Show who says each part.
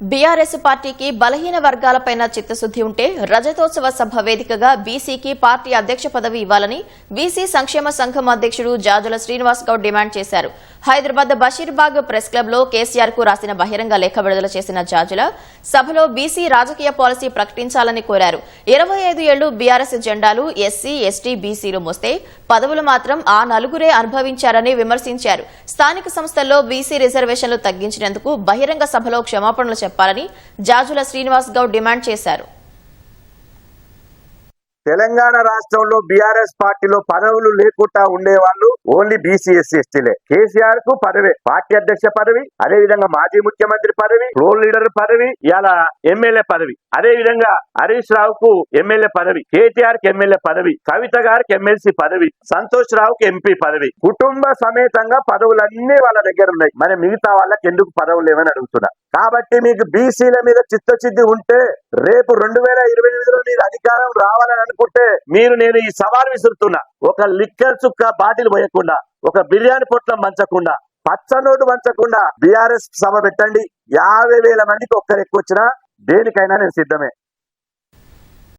Speaker 1: BRS పార్టీకి బలహీన వర్గాలపైన చిత్తశుద్ది ఉంటే రజతోత్సవ సభ వేదికగా బీసీకి పార్టీ అధ్యక్ష పదవి ఇవ్వాలని బీసీ సంక్షేమ సంఘం అధ్యక్షుడు జాజుల శ్రీనివాస్ గౌడ్ డిమాండ్ చేశారు. హైదరాబాద్ బషీర్బాగ్ ప్రెస్ క్లబ్లో కేసీఆర్కు రాసిన బహిరంగ లేఖ విడుదల చేసిన జాజుల సభలో బీసీ రాజకీయ పాలసీ ప్రకటించాలని కోరారు. ఇరవై ఐదు ఏళ్ళు బీఆర్ఎస్ జెండాలు ఎస్సీ ఎస్టీ బీసీలు మోస్తే పదవులు మాత్రం ఆ నలుగురే అనుభవించారని విమర్శించారు. స్థానిక సంస్థల్లో బీసీ రిజర్వేషన్లు తగ్గించినందుకు బహిరంగ సభలో క్షమాపణలు చెప్పాలని జాజుల శ్రీనివాస్ గౌడ్ డిమాండ్ చేశారు.
Speaker 2: తెలంగాణ రాష్ట్రంలో బీఆర్ఎస్ పార్టీలో పదవులు లేకుండా ఉండేవాళ్ళు ఓన్లీ బీసీ ఎస్సీ ఎస్టీలే. కేసీఆర్కు పదవి పార్టీ అధ్యక్ష పదవి అదే విధంగా మాజీ ముఖ్యమంత్రి పదవి ఫ్లోర్ లీడర్ పదవి ఇలా ఎమ్మెల్యే పదవి. అదే విధంగా హరీష్ రావుకు ఎమ్మెల్యే పదవి కేటీఆర్కి ఎమ్మెల్యే పదవి కవిత గారికి ఎమ్మెల్సీ పదవి సంతోష్ రావుకి ఎంపీ పదవి. కుటుంబ సమేతంగా పదవులన్నీ వాళ్ళ దగ్గర ఉన్నాయి. మరి మిగతా వాళ్ళకి ఎందుకు పదవులు లేవని అడుగుతున్నా. కాబట్టి మీకు బీసీల మీద చిత్తశుద్ధి ఉంటే రేపు రెండు వేల ఇరవై మీద అధికారం రావాలని అనుకుంటే మీరు నేను ఈ సవాల్ విసురుతున్నా. ఒక లిక్కర్ చుక్క బాటిల్ పోయకుండా ఒక బిర్యానీ పొట్లం మంచకుండా పచ్చ నోటు మంచకుండా బీఆర్ఎస్ సభ పెట్టండి. యాభై వేల మందికి ఒక్కరు ఎక్కువ వచ్చినా దేనికైనా నేను సిద్ధమే.